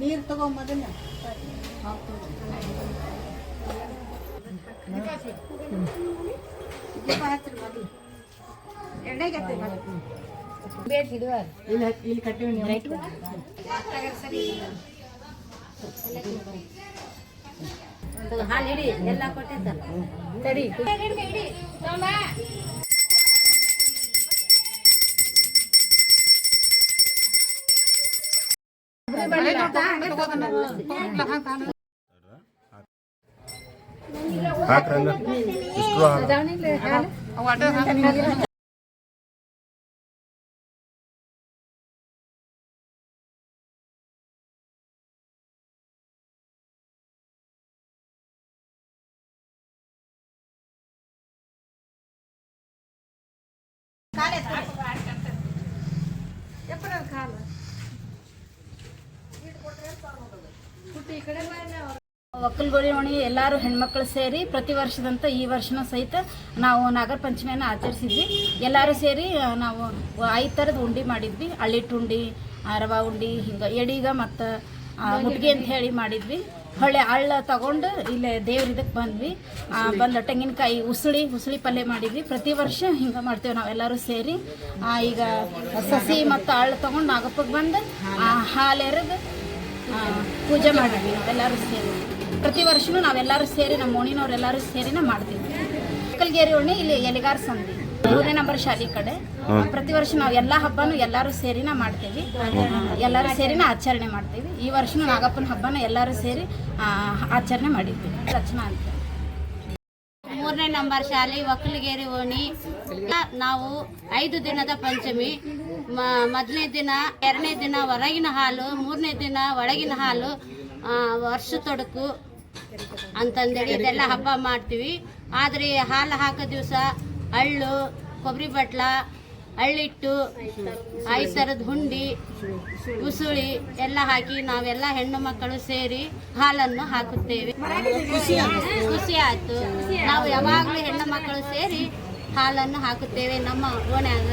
ನೀರು ತಗೊಂಬದನ್ನ ಇಲ್ಲಿ ಕಟ್ಟಿವಿ ಹಾಲು ಹಿಡಿ ಎಲ್ಲ ಕೊಟ್ಟಿದ್ದ ತಡಿ ಹಾಕ್ರಂಗ? ಇಷ್ಟು ಒಕ್ಕಲ್ಗೋಳಿ ಎಲ್ಲರೂ ಹೆಣ್ಮಕ್ಳು ಸೇರಿ ಪ್ರತಿ ವರ್ಷದಂತ ಈ ವರ್ಷನೂ ಸಹಿತ ನಾವು ನಾಗರ ಪಂಚಮಿಯನ್ನು ಆಚರಿಸಿದ್ವಿ. ಎಲ್ಲರೂ ಸೇರಿ ನಾವು ಐದು ಥರದ ಉಂಡಿ ಮಾಡಿದ್ವಿ. ಅಳ್ಳಿಟ್ಟು ಉಂಡಿ ರವಾ ಉಂಡಿ, ಹಿಂಗೆ ಎಡೀಗ ಮತ್ತು ಮುಟ್ಗಿ ಅಂತ ಹೇಳಿ ಮಾಡಿದ್ವಿ. ಹೊಳ್ಳೆ ಹಳ್ಳ ತಗೊಂಡು ಇಲ್ಲೇ ದೇವ್ರ ಇದಕ್ಕೆ ಬಂದ್ವಿ. ಬಂದ ತೆಂಗಿನಕಾಯಿ ಉಸುಳಿ ಉಸುಳಿ ಪಲ್ಯ ಮಾಡಿದ್ವಿ. ಪ್ರತಿ ವರ್ಷ ಹಿಂಗೆ ಮಾಡ್ತೇವೆ ನಾವೆಲ್ಲರೂ ಸೇರಿ. ಈಗ ಸಸಿ ಮತ್ತು ಹಳ್ಳ ತಗೊಂಡು ನಾಗಪ್ಪಗೆ ಬಂದು ಹಾಲು ಎರೆದು ಆ, ಪೂಜೆ ಮಾಡಿದ್ವಿ ನಾವೆಲ್ಲರೂ ಸೇರಿ. ಪ್ರತಿ ವರ್ಷವೂ ನಾವೆಲ್ಲರೂ ಸೇರಿ ನಮ್ಮ ಓಣಿನವ್ರೆಲ್ಲರೂ ಸೇರಿನ ಮಾಡ್ತೀವಿ. ಕಲ್ಗೇರಿ ಓಣಿ ಇಲ್ಲಿ ಎಲಿಗಾರ್ ಸಂದಿ. ಮೂರನೇ ನಂಬರ್ ಶಾಲೆ ಕಡೆ. ಪ್ರತಿ ವರ್ಷ ನಾವು ಎಲ್ಲಾ ಹಬ್ಬನೂ ಎಲ್ಲರೂ ಸೇರಿನ ಮಾಡ್ತೀವಿ. ಎಲ್ಲರೂ ಸೇರಿನ ಆಚರಣೆ ಮಾಡ್ತೀವಿ. ಈ ವರ್ಷನೂ ನಾಗಪ್ಪನ ಹಬ್ಬನ ಎಲ್ಲರೂ ಸೇರಿ ಆ, ಆಚರಣೆ ಮಾಡಿದ್ವಿ. ರಚನಾ ಅಂತ. ಮೂರನೇ ನಂಬರ್ ಶಾಲೆ ಒಕ್ಕಲಿಗೇರಿ ಓಣಿ. ನಾವು ಐದು ದಿನದ ಪಂಚಮಿ. ಮ- ಮೊದಲನೇ ದಿನ ಎರಡನೇ ದಿನ ಹೊರಗಿನ ಹಾಲು ಮೂರನೇ ದಿನ ಒಳಗಿನ ಹಾಲು ಆ, ವರ್ಷ ತೊಡಕು ಅಂತಂದೇಳಿ ಇದೆಲ್ಲ ಹಬ್ಬ ಮಾಡ್ತೀವಿ. ಆದರೆ ಹಾಲು ಹಾಕೋ ದಿವಸ ಹಳ್ಳು ಕೊಬ್ಬರಿ ಬಟ್ಲ, ಹಳ್ಳಿಟ್ಟು ಐದು ಥರದ ಹುಂಡಿ, ಉಸುಳಿ ಎಲ್ಲ ಹಾಕಿ ನಾವೆಲ್ಲ ಹೆಣ್ಣು ಮಕ್ಕಳು ಸೇರಿ ಹಾಲನ್ನು ಹಾಕುತ್ತೇವೆ. ಖುಷಿ ಆಯ್ತು. ನಾವು ಯಾವಾಗಲೂ ಹೆಣ್ಣು ಮಕ್ಕಳು ಸೇರಿ ಹಾಲನ್ನು ಹಾಕುತ್ತೇವೆ ನಮ್ಮ ಓಣ್ಯಾಗ.